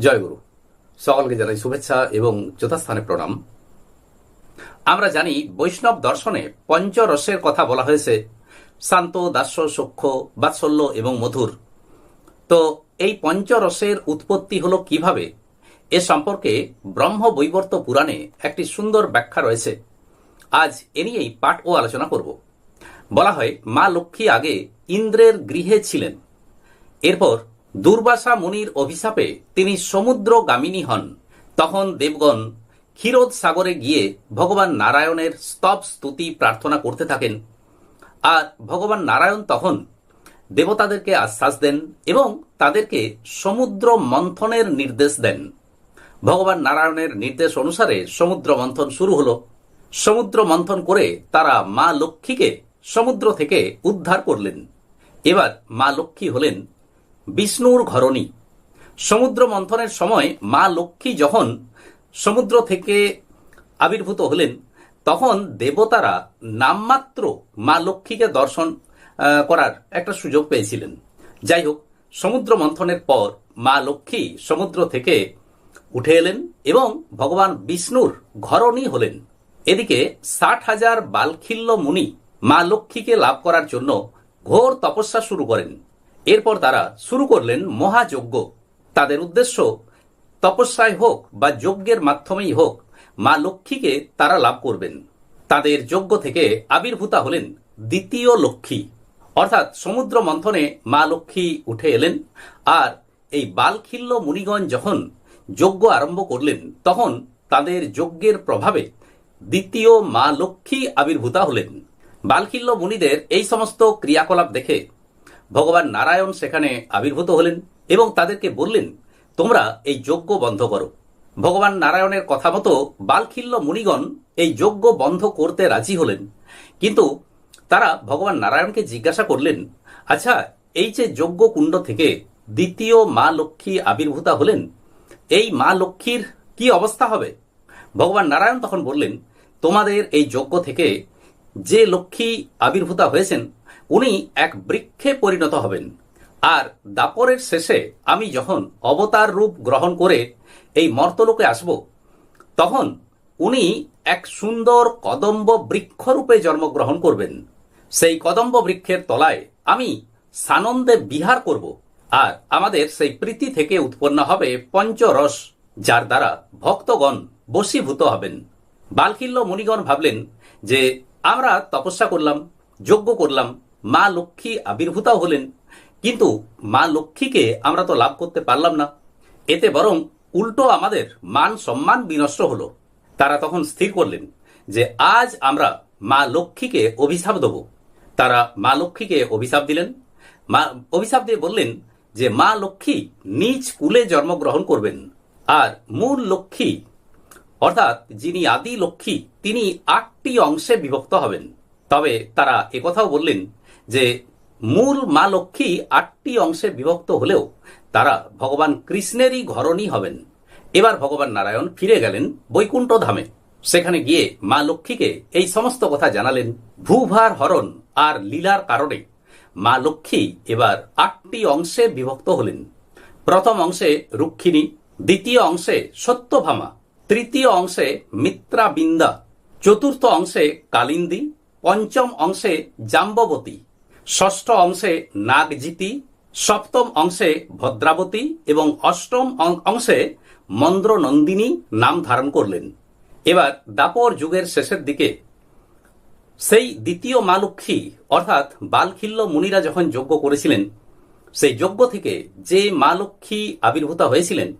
জয় গুরু। সকলকে জানাই শুভেচ্ছা এবং যথাস্থানে প্রণাম। আমরা জানি বৈষ্ণব দর্শনে পঞ্চরসের কথা বলা হয়েছে, শান্ত, দাস্য, সূক্ষ্ম, বাৎসল্য এবং মধুর। তো এই পঞ্চরসের উৎপত্তি হলো কীভাবে? এ সম্পর্কে ব্রহ্ম বৈবর্ত পুরাণে একটি সুন্দর ব্যাখ্যা রয়েছে। আজ এ নিয়েই পাঠ ও আলোচনা করব। বলা হয়, মা লক্ষ্মী আগে ইন্দ্রের গৃহে ছিলেন। এরপর দুর্বাসা মুনির অভিশাপে তিনি সমুদ্রগামিনী হন। তখন দেবগণ ক্ষীরোদ সাগরে গিয়ে ভগবান নারায়ণের স্তব স্তুতি প্রার্থনা করতে থাকেন। আর ভগবান নারায়ণ তখন দেবতাদেরকে আশ্বাস দেন এবং তাদেরকে সমুদ্র মন্থনের নির্দেশ দেন। ভগবান নারায়ণের নির্দেশ অনুসারে সমুদ্র মন্থন শুরু হলো। সমুদ্র মন্থন করে তারা মা লক্ষ্মীকে সমুদ্র থেকে উদ্ধার করলেন। এবার মা লক্ষ্মী হলেন বিষ্ণুর ঘরণী। সমুদ্র মন্থনের সময় মা লক্ষ্মী যখন সমুদ্র থেকে আবির্ভূত হলেন, তখন দেবতারা নামমাত্র মা লক্ষ্মীকে দর্শন করার একটা সুযোগ পেয়েছিলেন। যাই হোক, সমুদ্র মন্থনের পর মা লক্ষ্মী সমুদ্র থেকে উঠে এলেন এবং ভগবান বিষ্ণুর ঘরণী হলেন। এদিকে ষাট হাজার বালখিল্য মুনি মা লক্ষ্মীকে লাভ করার জন্য ঘোর তপস্যা শুরু করেন। এরপর তারা শুরু করলেন মহাযজ্ঞ। তাদের উদ্দেশ্য, তপস্যায় হোক বা যজ্ঞের মাধ্যমেই হোক, মা লক্ষ্মীকে তারা লাভ করবেন। তাদের যজ্ঞ থেকে আবির্ভূতা হলেন দ্বিতীয় লক্ষ্মী। অর্থাৎ সমুদ্র মন্থনে মা লক্ষ্মী উঠে এলেন আর এই বালখিল্য মুনিগণ যখন যজ্ঞ আরম্ভ করলেন, তখন তাদের যজ্ঞের প্রভাবে দ্বিতীয় মা লক্ষ্মী আবির্ভূতা হলেন। বালখিল্য মুনিদের এই সমস্ত ক্রিয়াকলাপ দেখে ভগবান নারায়ণ সেখানে আবির্ভূত হলেন এবং তাদেরকে বললেন, তোমরা এই যজ্ঞ বন্ধ করো। ভগবান নারায়ণের কথা মতো বালখিল্য মুনিগণ এই যজ্ঞ বন্ধ করতে রাজি হলেন। কিন্তু তারা ভগবান নারায়ণকে জিজ্ঞাসা করলেন আচ্ছা এই যে যজ্ঞ কুণ্ড থেকে দ্বিতীয় মা লক্ষ্মী আবির্ভূতা হলেন, এই মা লক্ষ্মীর কি অবস্থা হবে? ভগবান নারায়ণ তখন বললেন, তোমাদের এই যজ্ঞ থেকে যে লক্ষ্মী আবির্ভূতা হয়েছেন উনি এক বৃক্ষে পরিণত হবেন। আর দাপরের শেষে আমি যখন অবতার রূপ গ্রহণ করে এই মর্তলোকে আসব, তখন উনি এক সুন্দর কদম্ব বৃক্ষরূপে জন্মগ্রহণ করবেন। সেই কদম্ব বৃক্ষের তলায় আমি সানন্দে বিহার করব, আর আমাদের সেই প্রীতি থেকে উৎপন্ন হবে পঞ্চরস, যার দ্বারা ভক্তগণ বশীভূত হবেন। বালকিল্য মুনিগণ ভাবলেন যে, আমরা তপস্যা করলাম, যজ্ঞ করলাম মা লক্ষ্মী আবির্ভূতাও হলেন। কিন্তু মা লক্ষ্মীকে আমরা তো লাভ করতে পারলাম না। এতে বরং উল্টো আমাদের মান সম্মান বিনষ্ট হলো। তারা তখন স্থির করলেন যে আজ আমরা মা লক্ষ্মীকে অভিশাপ দেব। তারা মা লক্ষ্মীকে অভিশাপ দিলেন। মা অভিশাপ দিয়ে বললেন যে মা লক্ষ্মী নিজ কুলে জন্মগ্রহণ করবেন। আর মূল লক্ষ্মী, অর্থাৎ যিনি আদি লক্ষ্মী, তিনি আটটি অংশে বিভক্ত হবেন। তবে তারা একথাও বললেন যে মূল মা লক্ষ্মী আটটি অংশে বিভক্ত হলেও তারা ভগবান কৃষ্ণেরই ঘরণী হবেন। এবার ভগবান নারায়ণ ফিরে গেলেন বৈকুণ্ঠ ধামে। সেখানে গিয়ে মা লক্ষ্মীকে এই সমস্ত কথা জানালেন। ভূভার হরণ আর লীলার কারণে মা লক্ষ্মী এবার আটটি অংশে বিভক্ত হলেন। প্রথম অংশে রুক্ষিণী দ্বিতীয় অংশে সত্যভামা, তৃতীয় অংশে মিত্রাবিন্দা, চতুর্থ অংশে কালিন্দী, পঞ্চম অংশে জাম্ববতী। ষষ্ঠ অংশে নাগজিতি, সপ্তম অংশে ভদ্রাবতী এবং অষ্টম অংশে মন্দ্রনন্দিনী নাম ধারণ করলেন। এবার দাপর যুগের শেষের দিকে। সেই দ্বিতীয় মা লক্ষ্মী অর্থাৎ বালখিল্য মুনিরা যখন যজ্ঞ করেছিলেন, সেই যজ্ঞ থেকে যে মা লক্ষ্মী আবির্ভূতা হয়েছিলেন,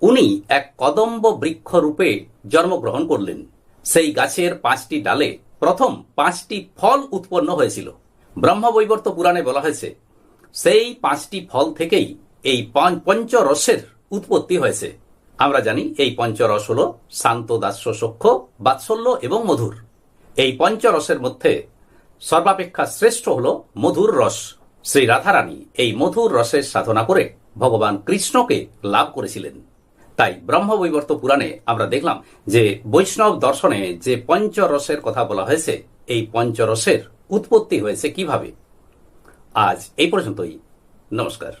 উনি এক কদম্ব বৃক্ষ রূপে জন্মগ্রহণ করলেন। সেই গাছের পাঁচটি ডালে প্রথম পাঁচটি ফল উৎপন্ন হয়েছিল। ব্রহ্মবৈবর্ত পুরাণে বলা হয়েছে, সেই পাঁচটি ফল থেকেই এই পঞ্চ- পঞ্চরসের উৎপত্তি হয়েছে। আমরা জানি এই পঞ্চরস হল শান্ত, দাস্য সখ্য বাৎসল্য এবং মধুর। এই পঞ্চরসের মধ্যে সর্বাপেক্ষা শ্রেষ্ঠ হল মধুর রস। শ্রী রাধারানী এই মধুর রসের সাধনা করে ভগবান কৃষ্ণকে লাভ করেছিলেন। তাই ব্রহ্মবৈবর্ত পুরাণে আমরা দেখলাম যে বৈষ্ণব দর্শনে যে পঞ্চরসের কথা বলা হয়েছে, এই পঞ্চরসের উৎপত্তি হয়েছে কীভাবে? আজ এই পর্যন্তই। নমস্কার।